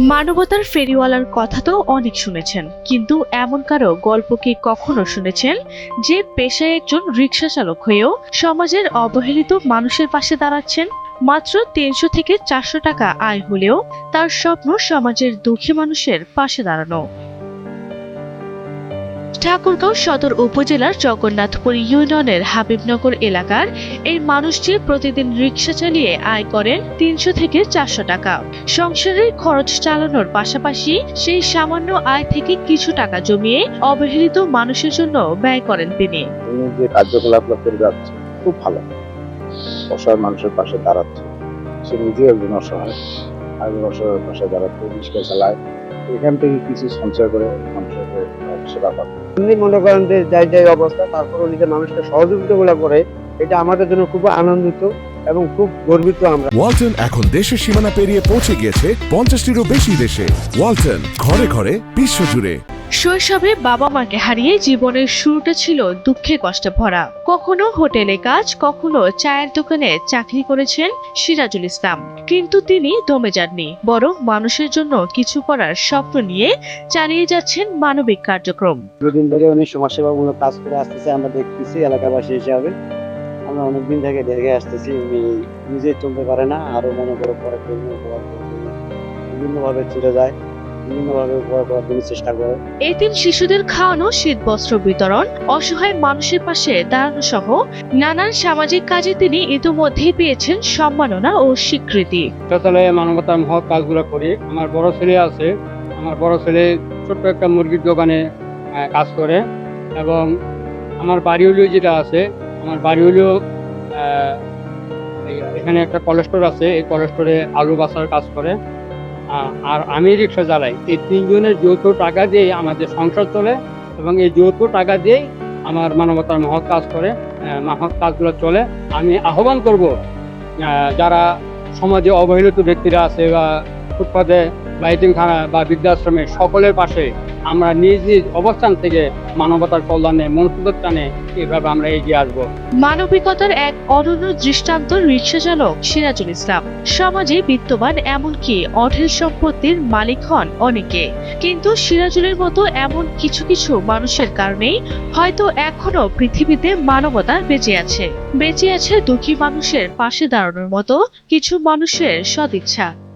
মানবতার ফেরিওয়ালার কথা তো অনেক শুনেছেন, কিন্তু এমন কারও গল্প কি কখনো শুনেছেন যে পেশায় একজন রিক্সা চালক হয়েও সমাজের অবহেলিত মানুষের পাশে দাঁড়াচ্ছেন? মাত্র তিনশো থেকে চারশো টাকা আয় হলেও তার স্বপ্ন সমাজের দুঃখী মানুষের পাশে দাঁড়ানো। ঠাকুরগাঁও সদর উপজেলার জগন্নাথপুর ইউনিয়নের হাবিবনগর এলাকার এই মানুষটি প্রতিদিন রিক্সা চালিয়ে আয় করেন তিনশো থেকে চারশো টাকা। সংসারের খরচ চালানোর পাশাপাশি সেই সামান্য আয় থেকে কিছু টাকা জমিয়ে অবহেলিত মানুষের জন্য ব্যয় করেন তিনি। যে কার্যকলাপগুলো করে যাচ্ছে, খুব ভালো। অসহায় মানুষের পাশে দাঁড়াচ্ছে। সে নিজে একজন অসহায়। একজন অসহায়ের পাশে দাঁড়াচ্ছে, রিক্সা চালায়। এখান থেকে কিছু সঞ্চয় করে মানুষের সেবা ব্যাপার। এমনি মনে করেন যে যাই যাই অবস্থা, তারপরও নিজের মানুষকে সহযোগিতা গুলা করে, এটা আমাদের জন্য খুব আনন্দিত এবং খুব গর্বিত আমরা। ওয়ালটন এখন দেশের সীমানা পেরিয়ে পৌঁছে গিয়েছে পঞ্চাশটিরও বেশি দেশে। ওয়ালটন ঘরে ঘরে বিশ্বজুড়ে। শৈশবে বাবা মাকে হারিয়ে জীবনের শুরুটা ছিল দুঃখে কষ্টে ভরা। কখনো হোটেলে কাজ, কখনো চায়ের দোকানে চাকরি করেছেন সিরাজুল ইসলাম। কিন্তু তিনি দমে যাননি, বরং মানুষের জন্য কিছু করার স্বপ্ন নিয়ে চালিয়ে যাচ্ছেন মানবিক কার্যক্রম। দীর্ঘদিন ধরে উনি সমাজসেবামূলক কাজ করে আসতেছে, আমরা দেখতেছি এলাকাবাসী হিসাবে। আমরা অনেকদিন থেকে দেখে আসতেছি, উনি নিজে চলতে পারে না আরও মনে করে পরে বিভিন্নভাবে চলে যায়। বিভিন্নভাবে উপকার করার জন্য চেষ্টা করে। এতিম শিশুদের খাওয়ানো শীত বস্ত্র বিতরণ অসহায় মানুষের পাশে দাঁড়ানো সহ নানান সামাজিক কাজে তিনি ইতিমধ্যেই পেয়েছেন সম্মাননা ও স্বীকৃতি। মানবতার মহৎ কাজগুলো করি। আমার বড় ছেলে আছে। আমার বড় ছেলে ছোট্ট একটা মুরগির দোকানে কাজ করে এবং আমার বাড়ি হলেও যেটা আছে আমার বাড়ি হলেও এখানে একটা কলেস্টোর আছে। এই কলেস্টোরে আলু বাসার কাজ করে। আর আমি রিক্সা চালাই। এই তিনজনের যৌথ টাকা দিয়ে আমাদের সংসার চলে এবং এই যৌথ টাকা দিয়েই আমার মানবতার মহৎ কাজ করে মহৎ কাজগুলো চলে। আমি আহ্বান করব যারা সমাজে অবহেলিত ব্যক্তিরা আছে বা ফুটপাতে বা এতিমখানা বা বৃদ্ধাশ্রমে সকলের পাশে আমরা নিজ নিজ অবস্থান থেকে মানবতার কল্যাণে মনুষ্যত্বের টানে এভাবে আমরা এগিয়ে আসব। মানবিকতার এক অনন্য দৃষ্টান্ত রিক্সা চালক সিরাজুল ইসলাম। সমাজে বিত্তবান এমনকি অঢেল সম্পত্তির মালিক হন অনেকে। কিন্তু সিরাজুলের মতো এমন কিছু কিছু মানুষের কারণেই হয়তো এখনও পৃথিবীতে মানবতা বেঁচে আছে। বেঁচে আছে দুঃখী মানুষের পাশে দাঁড়ানোর মতো কিছু মানুষের সদিচ্ছা।